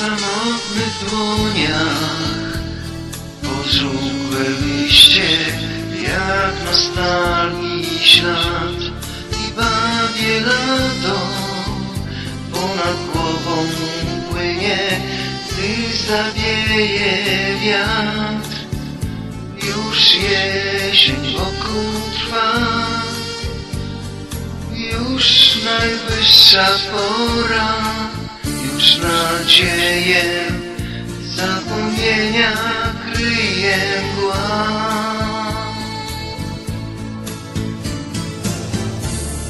samotnych dłoniach. Pożółkłe liście jak nostalgii ślad. I bawię lato ponad głową płynie Gdy zawieje wiatr. Już jesień wokół trwa. Już najwyższa pora Nadzieję Zapomnienia kryje mgła.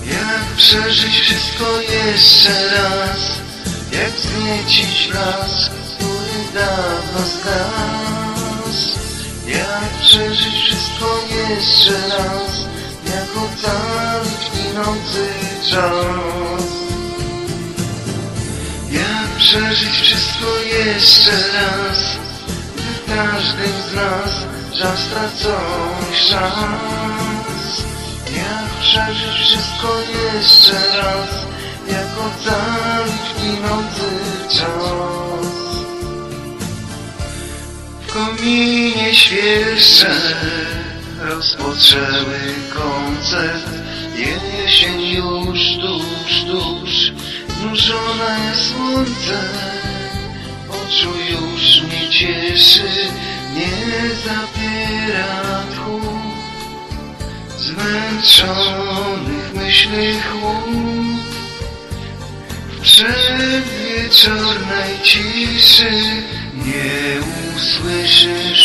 Jak przeżyć wszystko jeszcze raz? Jak zmiecić blask, który dawno zgasł? Jak przeżyć wszystko jeszcze raz? Jak ocalić ginący czas przeżyć wszystko jeszcze raz. Gdy w każdym z nas czas stracony szans. Jak przeżyć wszystko jeszcze raz Jak ocalić ginący czas? W kominie świeże rozpoczęły koncert. Jesień już tuż, tuż Nurzona jest słońce Oczu już mnie cieszy Nie zabiera tchu. Zmęczonych myśli chłód W przedwieczornej ciszy Nie usłyszysz.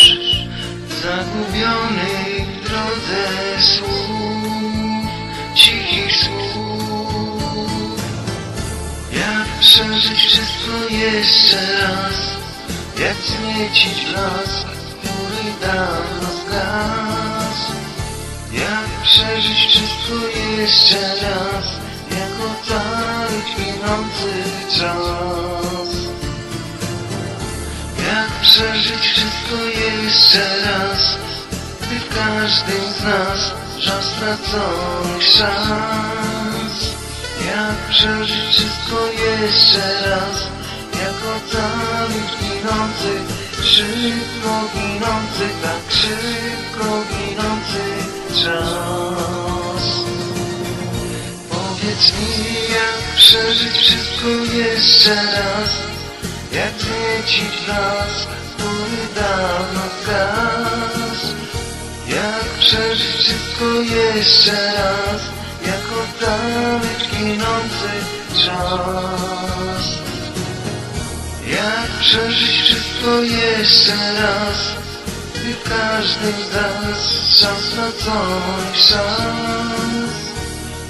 Zagubionych w drodze słów przeżyć wszystko jeszcze raz. Jak zmiecić blask, który dawno zgasł Jak przeżyć wszystko jeszcze raz? Jak ocalić ginący czas. Jak przeżyć wszystko jeszcze raz? Gdy w każdym z nas czas straconych szans Jak przeżyć wszystko jeszcze raz Jak ocalić ginący Szybko ginący, tak szybko ginący czas. Powiedz mi jak przeżyć wszystko jeszcze raz Jak zmiecić blask, który dawno Jak przeżyć wszystko jeszcze raz Jak oddalić ginący czas. Jak przeżyć wszystko jeszcze raz Gdy w każdym z nas czas straconych szans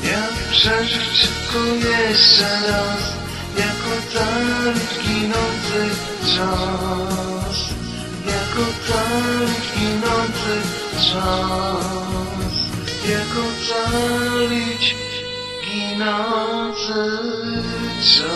Jak przeżyć wszystko jeszcze raz Jak ocalić ginący czas? Jak ocalić ginący czas? Jak 你能自证